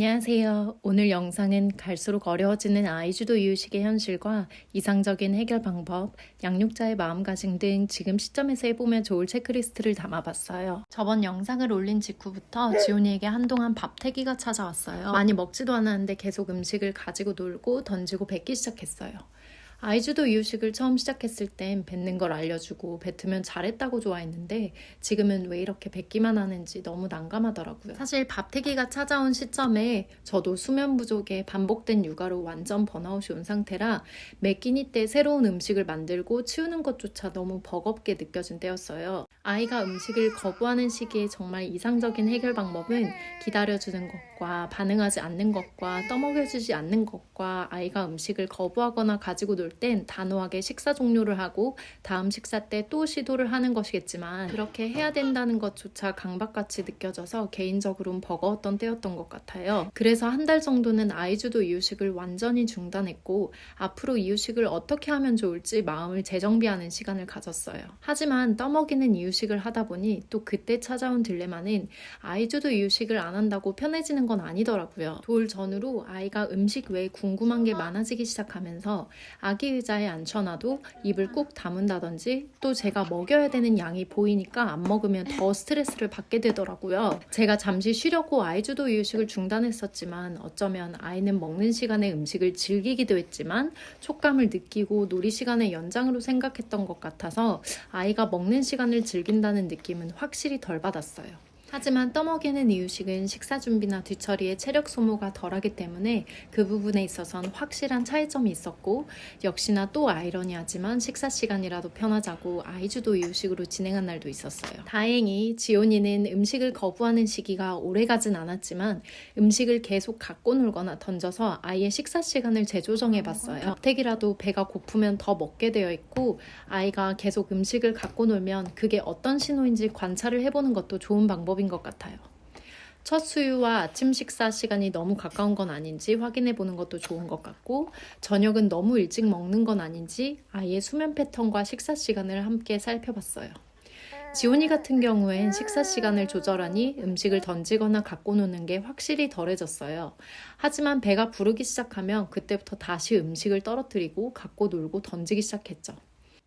안녕하세요. 오늘 영상은 갈수록 어려워지는 아이주도 이유식의 현실과 이상적인 해결 방법, 양육자의 마음가짐 등 지금 시점에서 해보면 좋을 체크리스트를 담아봤어요. 저번 영상을 올린 직후부터 지훈이에게 한동안 밥태기가 찾아왔어요. 많이 먹지도 않았는데 계속 음식을 가지고 놀고 던지고 뱉기 시작했어요. 아이주도 이유식을 처음 시작했을 땐 뱉는 걸 알려주고 뱉으면 잘했다고 좋아했는데 지금은 왜 이렇게 뱉기만 하는지 너무 난감하더라고요. 사실 밥태기가 찾아온 시점에 저도 수면 부족에 반복된 육아로 완전 번아웃이 온 상태라 매 끼니 때 새로운 음식을 만들고 치우는 것조차 너무 버겁게 느껴진 때였어요. 아이가 음식을 거부하는 시기에 정말 이상적인 해결 방법은 기다려주는 것과 반응하지 않는 것과 떠먹여주지 않는 것과 아이가 음식을 거부하거나 가지고 놀 땐 단호하게 식사 종료를 하고 다음 식사 때 또 시도를 하는 것이겠지만 그렇게 해야 된다는 것조차 강박같이 느껴져서 개인적으로는 버거웠던 때였던 것 같아요. 그래서 한 달 정도는 아이주도 이유식을 완전히 중단했고 앞으로 이유식을 어떻게 하면 좋을지 마음을 재정비하는 시간을 가졌어요. 하지만 떠먹이는 이유식 을 하다 보니 또 그때 찾아온 딜레마는 아이주도 이유식을 안 한다고 편해지는 건 아니더라고요. 돌 전후로 아이가 음식 외에 궁금한 게 많아지기 시작하면서 아기 의자에 앉혀놔도 입을 꾹 다문다든지 또 제가 먹여야 되는 양이 보이니까 안 먹으면 더 스트레스를 받게 되더라고요. 제가 잠시 쉬려고 아이주도 이유식을 중단했었지만 어쩌면 아이는 먹는 시간에 음식을 즐기기도 했지만 촉감을 느끼고 놀이 시간의 연장으로 생각했던 것 같아서 아이가 먹는 시간을 즐 긴다는 느낌은 확실히 덜 받았어요. 하지만 떠먹이는 이유식은 식사 준비나 뒤처리에 체력 소모가 덜하기 때문에 그 부분에 있어선 확실한 차이점이 있었고 역시나 또 아이러니하지만 식사 시간이라도 편하자고 아이주도 이유식으로 진행한 날도 있었어요. 다행히 지온이는 음식을 거부하는 시기가 오래가진 않았지만 음식을 계속 갖고 놀거나 던져서 아이의 식사 시간을 재조정해 봤어요. 밥택이라도 배가 고프면 더 먹게 되어 있고 아이가 계속 음식을 갖고 놀면 그게 어떤 신호인지 관찰을 해보는 것도 좋은 방법 방법인 것 같아요. 첫 수유와 아침 식사 시간이 너무 가까운 건 아닌지 확인해 보는 것도 좋은 것 같고, 저녁은 너무 일찍 먹는 건 아닌지 아이의 수면 패턴과 식사 시간을 함께 살펴봤어요. 지훈이 같은 경우엔 식사 시간을 조절하니 음식을 던지거나 갖고 노는 게 확실히 덜해졌어요. 하지만 배가 부르기 시작하면 그때부터 다시 음식을 떨어뜨리고 갖고 놀고 던지기 시작했죠.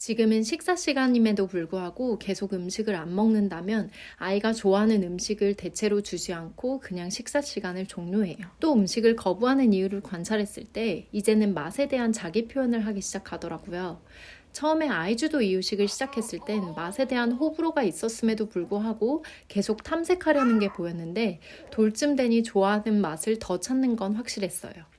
지금은 식사 시간임에도 불구하고 계속 음식을 안 먹는다면 아이가 좋아하는 음식을 대체로 주지 않고 그냥 식사 시간을 종료해요. 또 음식을 거부하는 이유를 관찰했을 때 이제는 맛에 대한 자기 표현을 하기 시작하더라고요. 처음에 아이주도 이유식을 시작했을 땐 맛에 대한 호불호가 있었음에도 불구하고 계속 탐색하려는 게 보였는데 돌쯤 되니 좋아하는 맛을 더 찾는 건 확실했어요.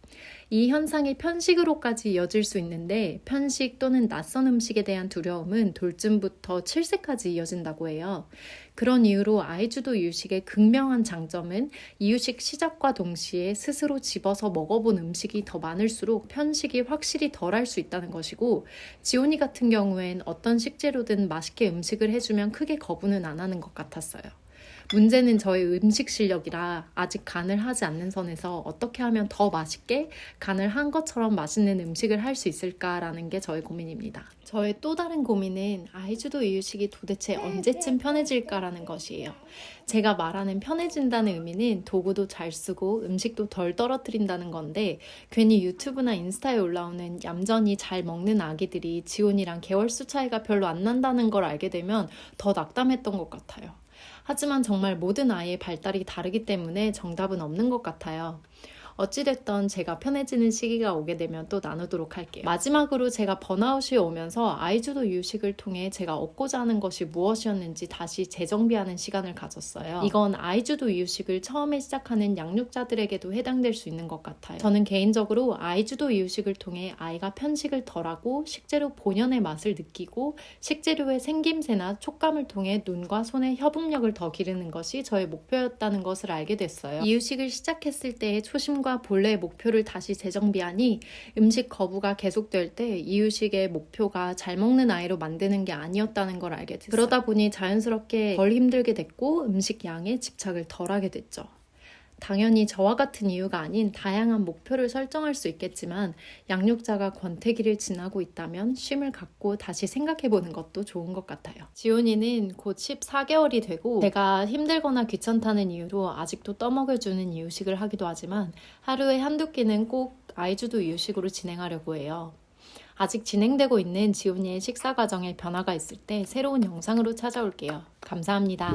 이 현상이 편식으로까지 이어질 수 있는데 편식 또는 낯선 음식에 대한 두려움은 돌쯤부터 7세까지 이어진다고 해요. 그런 이유로 아이주도 이유식의 극명한 장점은 이유식 시작과 동시에 스스로 집어서 먹어본 음식이 더 많을수록 편식이 확실히 덜할 수 있다는 것이고 지온이 같은 경우엔 어떤 식재료든 맛있게 음식을 해주면 크게 거부는 안 하는 것 같았어요. 문제는 저의 음식 실력이라 아직 간을 하지 않는 선에서 어떻게 하면 더 맛있게 간을 한 것처럼 맛있는 음식을 할 수 있을까라는 게 저의 고민입니다. 저의 또 다른 고민은 아이주도 이유식이 도대체 언제쯤 편해질까라는 것이에요. 제가 말하는 편해진다는 의미는 도구도 잘 쓰고 음식도 덜 떨어뜨린다는 건데 괜히 유튜브나 인스타에 올라오는 얌전히 잘 먹는 아기들이 지온이랑 개월수 차이가 별로 안 난다는 걸 알게 되면 더 낙담했던 것 같아요. 하지만 정말 모든 아이의 발달이 다르기 때문에 정답은 없는 것 같아요. 어찌됐던 제가 편해지는 시기가 오게 되면 또 나누도록 할게요. 마지막으로 제가 번아웃이 오면서 아이주도 이유식을 통해 제가 얻고자 하는 것이 무엇이었는지 다시 재정비하는 시간을 가졌어요. 이건 아이주도 이유식을 처음에 시작하는 양육자들에게도 해당될 수 있는 것 같아요. 저는 개인적으로 아이주도 이유식을 통해 아이가 편식을 덜하고 식재료 본연의 맛을 느끼고 식재료의 생김새나 촉감을 통해 눈과 손의 협응력을 더 기르는 것이 저의 목표였다는 것을 알게 됐어요. 이유식을 시작했을 때의 초심 꿈과 본래의 목표를 다시 재정비하니 음식 거부가 계속될 때 이유식의 목표가 잘 먹는 아이로 만드는 게 아니었다는 걸 알게 됐어요. 그러다 보니 자연스럽게 덜 힘들게 됐고 음식 양에 집착을 덜 하게 됐죠. 당연히 저와 같은 이유가 아닌 다양한 목표를 설정할 수 있겠지만 양육자가 권태기를 지나고 있다면 쉼을 갖고 다시 생각해 보는 것도 좋은 것 같아요. 지훈이는 곧 14개월이 되고 제가 힘들거나 귀찮다는 이유로 아직도 떠먹여주는 이유식을 하기도 하지만 하루에 한두 끼는 꼭 아이주도 이유식으로 진행하려고 해요. 아직 진행되고 있는 지훈이의 식사 과정에 변화가 있을 때 새로운 영상으로 찾아올게요. 감사합니다.